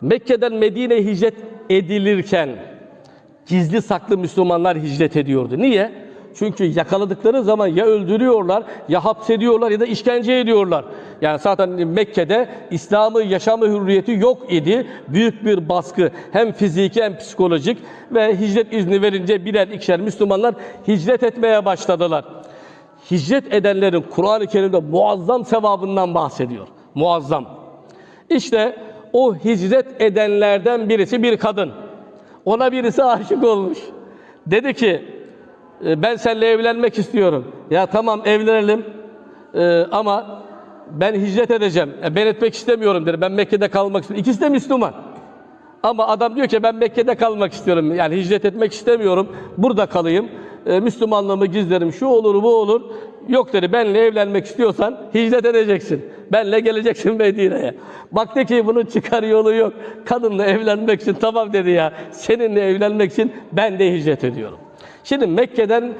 Mekke'den Medine'ye hicret edilirken gizli saklı Müslümanlar hicret ediyordu. Niye? Çünkü yakaladıkları zaman ya öldürüyorlar, ya hapsediyorlar ya da işkence ediyorlar. Yani zaten Mekke'de İslam'ı yaşama hürriyeti yok idi. Büyük bir baskı hem fiziki hem psikolojik ve hicret izni verince birer ikişer Müslümanlar hicret etmeye başladılar. Hicret edenlerin Kur'an-ı Kerim'de muazzam sevabından bahsediyor. Muazzam. İşte o hicret edenlerden birisi bir kadın. Ona birisi aşık olmuş. Dedi ki "E, ben seninle evlenmek istiyorum. Ya tamam evlenelim E, ama ben hicret edeceğim. E, ben etmek istemiyorum dedi. Ben Mekke'de kalmak istiyorum. İkisi de Müslüman. Ama adam diyor ki ben Mekke'de kalmak istiyorum. Yani hicret etmek istemiyorum. Burada kalayım. E, Müslümanlığımı gizlerim. Şu olur bu olur. Yok dedi benle evlenmek istiyorsan hicret edeceksin. Benle geleceksin Medine'ye. Baktı ki bunun çıkar yolu yok. Kadınla evlenmek için tamam dedi ya. Seninle evlenmek için ben de hicret ediyorum. Şimdi Mekke'den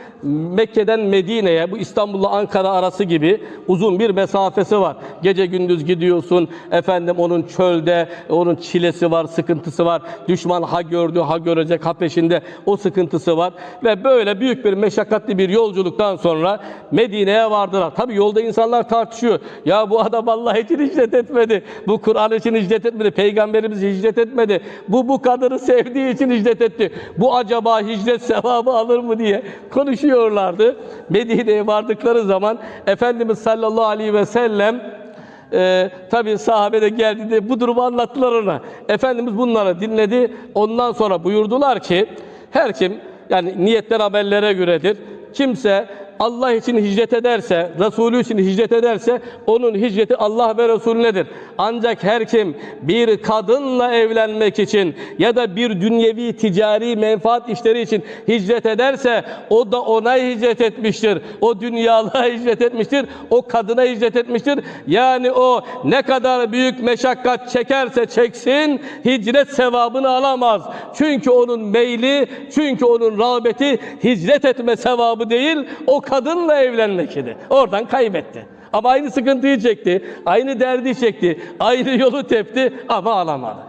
Mekke'den Medine'ye bu İstanbul'la Ankara arası gibi uzun bir mesafesi var. Gece gündüz gidiyorsun. Efendim onun çölde onun çilesi var, sıkıntısı var. Düşman ha gördü, ha görecek, ha peşinde o sıkıntısı var ve böyle büyük bir meşakkatli bir yolculuktan sonra Medine'ye vardılar. Tabi yolda insanlar tartışıyor. Ya bu adam Allah için hicret etmedi. Bu Kur'an için hicret etmedi. Peygamberimiz hicret etmedi. Bu bu kadını sevdiği için hicret etti. Bu acaba hicret sevabı alır mı diye konuşuyorlardı. Medine'ye vardıkları zaman Efendimiz sallallahu aleyhi ve sellem ee, tabi sahabe de geldi de bu durumu anlattılar ona. Efendimiz bunları dinledi. Ondan sonra buyurdular ki her kim yani niyetler amellere göredir. Kimse Allah için hicret ederse, Resulü için hicret ederse onun hicreti Allah ve Resulünedir. Ancak her kim bir kadınla evlenmek için ya da bir dünyevi ticari menfaat işleri için hicret ederse o da ona hicret etmiştir. O dünyalığa hicret etmiştir. O kadına hicret etmiştir. Yani o ne kadar büyük meşakkat çekerse çeksin hicret sevabını alamaz. Çünkü onun meyli, çünkü onun rağbeti hicret etme sevabı değil, o kadınla evlenmek idi. Oradan kaybetti. Ama aynı sıkıntıyı çekti, aynı derdi çekti, aynı yolu tepti ama alamadı.